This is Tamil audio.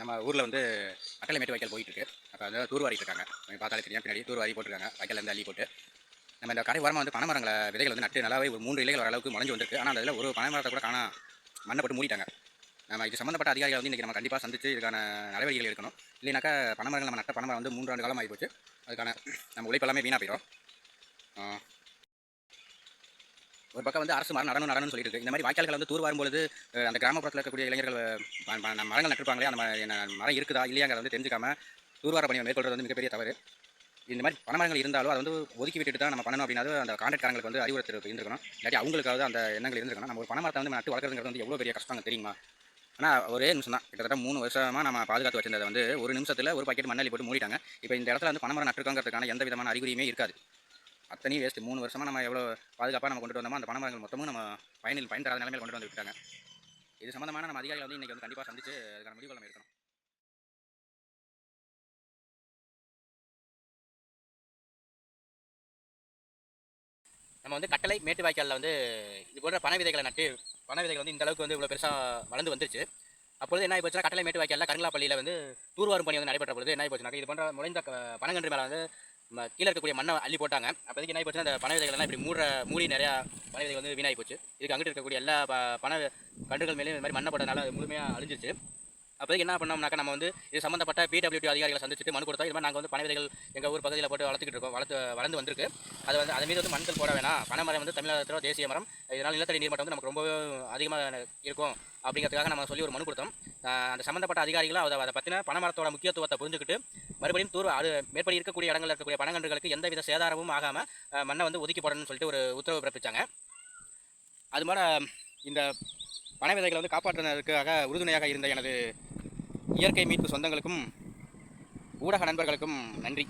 நம்ம ஊரில் வந்து அட்டலை மேட்டு வைக்கல் போயிட்டு இருக்கு அப்போ வந்து தூர்வாரிட்டு இருக்காங்க பார்த்தாலே தெரியும். பின்னாடி தூர்வாரி போட்டிருக்காங்க. வைக்கல் அள்ளி போட்டு. நம்ம இந்த கடை ஓரமாக வந்து பனைமரங்களை விதைகள் வந்து நட்டு நல்லாவே ஒரு மூன்று இலைகள் அளவுக்கு முளைஞ்சு வந்திருக்கு. ஆனால் அதில் ஒரு பனைமரத்தை கூட காணா மண்ணை போட்டு மூடிட்டாங்க. நம்ம இது சம்மந்தப்பட்ட அதிகாரிகள் வந்து இன்றைக்கி நம்ம கண்டிப்பாக சந்திச்சு இதுக்கான நடவடிக்கைகள் எடுக்கணும். இல்லைனாக்கா பனைமரங்கள் நம்ம நட்ட பனைமரம் வந்து மூன்றாண்டு காலம் ஆகி போச்சு. அதுக்கான நம்ம உழைப்பெல்லாமே வீணாக போயிடும். ஒரு பக்கம் வந்து அரசு மரம் நடனம் நடனம்னு சொல்லிட்டு இருக்கு. இந்த மாதிரி வாய்க்கால்கள் வந்து தூர் வரும்பொழுது அந்த கிராமப்புறத்தில் இருக்கக்கூடிய இளைஞர்கள் நம்ம மரங்கள் நட்டிருப்பாங்களே அந்த மரம் இருக்குதா இல்லையாங்கிறத வந்து தெரிஞ்சுக்காம தூர்வார பணியை மேற்கொள்வது வந்து மிகப்பெரிய தவறு. இந்த மாதிரி பணமரங்கள் இருந்தாலும் அதை வந்து ஒதுக்கி விட்டுட்டு தான் நம்ம பண்ணணும் அப்படின்னா அந்த கான்ட்ராக்ட்காரங்களுக்கு வந்து அறிவுறுத்தல் இருந்திருக்கணும். இல்லாட்டி அவங்களுக்காவது அந்த எண்ணங்கள் இருந்திருக்கணும். நம்ம ஒரு பனைமரத்தை வந்து நட்டு வளர்க்குறதுங்கிறது வந்து எவ்வளோ பெரிய கஷ்டம் தெரியுமா? ஆனால் ஒரே நிமிஷம் தான். கிட்டத்தட்ட மூணு வருஷமாக நம்ம பாதுகாத்து வச்சிருந்ததை வந்து ஒரு நிமிஷத்தில் ஒரு பாக்கெட் மண்ணள்ளி போட்டு மூடிட்டாங்க. இப்போ இந்த இடத்துல வந்து பணமரம் நட்டுருக்காங்கிறதுக்கான எந்த விதமான அறிகுறியுமே இருக்காது. அத்தனையும் வேஸ்ட் மூணு வருஷமாக நம்ம எவ்வளோ பாதுகாப்பாக நம்ம கொண்டு வந்தோமோ அந்த பனைமரங்கள் மொத்தமும் நம்ம பயனில் பயன் தராத நிலைமையில் கொண்டு வந்து விட்டாங்க இது சம்மந்தமான நம்ம அதிகாரிகள் வந்து இன்றைக்கி வந்து கண்டிப்பாக சந்திச்சு அதுக்கான முடிவுகள் நம்ம எடுக்கணும். நம்ம வந்து கட்டளை மேட்டு வாய்க்காலில் வந்து இது போன்ற பண விதைகளை நட்டு பண விதைகள் வந்து இந்த அளவுக்கு வந்து இவ்வளோ பெருசாக வளர்ந்து வந்துருச்சு. அப்பொழுது என்ன ஆகி போச்சுன்னா கட்டளை மேட்டு வாய்க்காலில் கருங்கலாப்பள்ளியில் வந்து தூர்வாரும் பணி வந்து நடைபெற்ற பொழுது என்ன ஆகி போச்சுனாக்க இது போன்ற முளைந்த க- பனங்கன்று மேலே வந்து கீழே இருக்கக்கூடிய மண்ணை அள்ளி போட்டாங்க. அப்போதைக்கு என்ன ஆகி அந்த பனை விதைகள் எல்லாம் இப்படி மூடுற மூடி நிறையா பனை விதைகள் வந்து வீணாகி போச்சு இதுக்கு அங்கிட்டு இருக்கக்கூடிய எல்லா பண கன்றுகள் மேலேயும் இந்த மாதிரி மண்ணை போட்டதுனால அது முழுமையாக அழிஞ்சிருச்சு அப்போதைக்கு என்ன பண்ணோம்னாக்கா நம்ம வந்து இது சம்மந்தப்பட்ட பிடபிள்யூடி அதிகாரிகளை சந்திச்சுட்டு மனு கொடுத்தோம். இது மாதிரி நாங்கள் வந்து பனை விதைகள் எங்கள் ஊர் பகுதியில் போட்டு வளர்த்துக்கிட்டு இருக்கோம். வளர்த்து வளர்ந்து வந்திருக்கு. அது வந்து அது மீது வந்து மண்கள் போட வேணாம். பனை மரம் வந்து தமிழகத்தில் தேசிய மரம். இதனால் நிலத்தடி நீர் மட்டம் வந்து நமக்கு ரொம்பவே அதிகமாக இருக்கும் அப்படிங்கிறதுக்காக நம்ம சொல்லி ஒரு மனு கொடுத்தோம். அந்த சம்மந்தப்பட்ட அதிகாரிகளும் அதை அதை பற்றின பனைமரத்தோட முக்கியத்துவத்தை புரிஞ்சுக்கிட்டு மறுபடியும் தூர் அது மேற்படி இருக்கக்கூடிய இடங்களில் இருக்கக்கூடிய பனங்கன்றுகளுக்கு எந்தவித சேதாரமும் ஆகாமல் மண்ணை வந்து ஒதுக்கி போடணும்னு சொல்லிட்டு ஒரு உத்தரவு பிறப்பித்தாங்க அது மாதிரி இந்த பனை விதைகளை வந்து காப்பாற்றுவதற்காக உறுதுணையாக இருந்த எனது இயற்கை மீட்பு சொந்தங்களுக்கும் ஊடக நண்பர்களுக்கும் நன்றி.